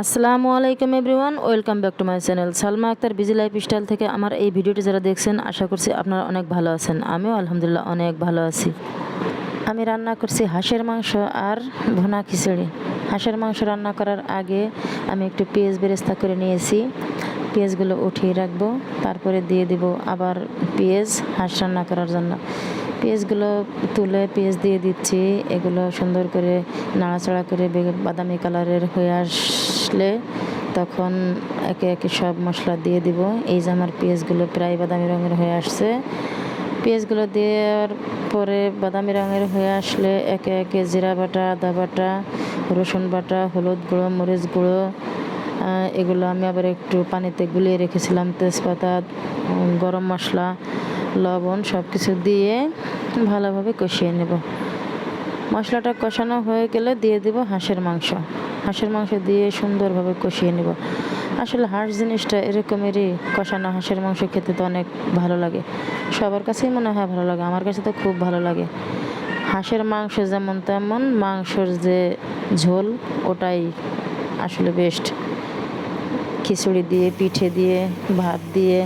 আসসালামু আলাইকুম everyone, welcome back to my channel. Salma Akter, busy lifestyle থেকে আমার এই ভিডিওটি যারা দেখছেন, আশা করছি আপনারা অনেক ভালো আছেন। আমিও আলহামদুলিল্লাহ অনেক ভালো আছি। আমি রান্না করছি হাঁসের মাংস আর ভুনা খিচুড়ি। হাঁসের মাংস রান্না করার আগে আমি একটু পেঁয়াজ বেরেস্তা করে নিয়েছি। পেঁয়াজগুলো উঠিয়ে রাখব, তারপরে দিয়ে দিব আবার পেঁয়াজ হাঁস রান্না করার জন্য। পেঁয়াজগুলো তুলে পেঁয়াজ দিয়ে দিচ্ছি, এগুলো সুন্দর করে নাড়াচাড়া করে বাদামি কালারের হয়ে আসলে তখন একে একে সব মশলা দিয়ে দিব। এই যে আমার পেঁয়াজগুলো প্রায় বাদামি রঙের হয়ে আসছে। পেঁয়াজগুলো দেওয়ার পরে বাদামি রঙের হয়ে আসলে একে একে জিরা বাটা, আদা বাটা, রসুন বাটা, হলুদ গুঁড়ো, মরিচ গুঁড়ো এগুলো আমি আবার একটু পানিতে গুলিয়ে রেখেছিলাম তেজপাতা গরম মশলা, লবণ সব কিছু দিয়ে ভালোভাবে কষিয়ে নেব। মশলাটা কষানো হয়ে গেলে দিয়ে দেব হাঁসের মাংস। হাঁসের মাংস দিয়ে সুন্দরভাবে কষিয়ে নেব। আসলে হাঁস জিনিসটা এরকমেরই কষানো হাঁসের মাংস খেতে তো অনেক ভালো লাগে। সবার কাছেই মনে হয় ভালো লাগে, আমার কাছে তো খুব ভালো লাগে। হাঁসের মাংস যেমন তেমন মাংসর যে ঝোল ওটাই আসলে বেস্ট খিচুড়ি দিয়ে, পিঠে দিয়ে, ভাত দিয়ে,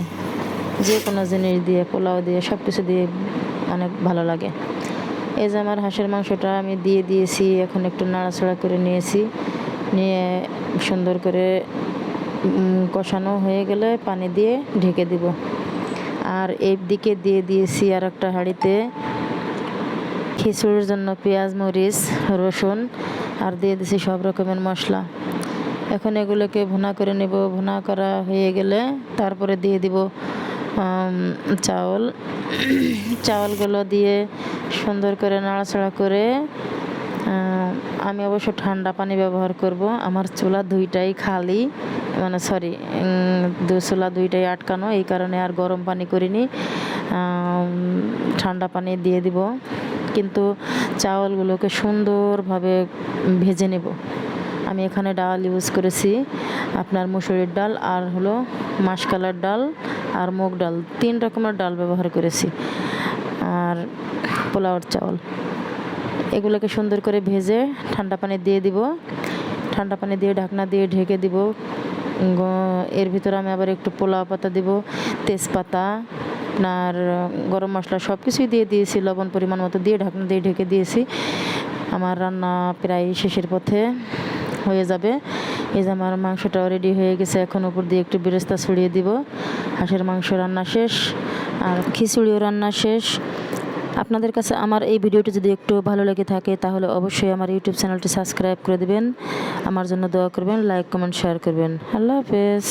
যে কোনো জিনিস দিয়ে, পোলাও দিয়ে, সব কিছু দিয়ে অনেক ভালো লাগে। এই যে আমার হাঁসের মাংসটা আমি দিয়ে দিয়েছি, এখন একটু নাড়াচাড়া করে নিয়েছি। নিয়ে সুন্দর করে কষানো হয়ে গেলে পানি দিয়ে ঢেকে দিব। আর এই দিকে দিয়ে দিয়েছি আর একটা হাঁড়িতে খিচুড়ির জন্য পেঁয়াজ, মরিচ, রসুন, আর দিয়ে দিয়েছি সব রকমের মশলা। এখন এগুলোকে ভুনা করে নেব। ভুনা করা হয়ে গেলে তারপরে দিয়ে দিব চাউল। চাউলগুলো দিয়ে সুন্দর করে নাড়াচাড়া করে আমি অবশ্য ঠান্ডা পানি ব্যবহার করব। আমার চুলা দুইটাই খালি মানে সরি চুলা দুইটাই আটকানো, এই কারণে আর গরম পানি করিনি। ঠান্ডা পানি দিয়ে দিব। কিন্তু চাউলগুলোকে সুন্দরভাবে ভেজে নেব। আমি এখানে ডাল ইউজ করেছি। আপনার মুসুরির ডাল আর হলো মাসকালার ডাল আর মুগ ডাল। তিন রকমের ডাল ব্যবহার করেছি। আর পোলাওর চাউল। এগুলোকে সুন্দর করে ভেজে ঠান্ডা পানি দিয়ে দিব। ঠান্ডা পানি দিয়ে ঢাকনা দিয়ে ঢেকে দিব। এর ভিতরে আমি আবার একটু পোলাও পাতা দিব, তেজপাতা, আপনার গরম মশলা সব কিছুই দিয়ে দিয়েছি, লবণ পরিমাণ মতো দিয়ে ঢাকনা দিয়ে ঢেকে দিয়েছি। আমার রান্না প্রায় শেষের পথে। হয়ে যাবে। এই যে আমার মাংসটাও রেডি হয়ে গেছে। এখন উপর দিয়ে একটু বেরেস্তা ছড়িয়ে দিব। হাঁসের মাংস রান্না শেষ, আর খিচুড়িও রান্না শেষ। আপনাদের কাছে আমার এই ভিডিওটি যদি একটু ভালো লেগে থাকে, তাহলে অবশ্যই আমার ইউটিউব চ্যানেলটি সাবস্ক্রাইব করে দেবেন। আমার জন্য দোয়া করবেন, লাইক, কমেন্ট, শেয়ার করবেন। আল্লাহ হাফেজ।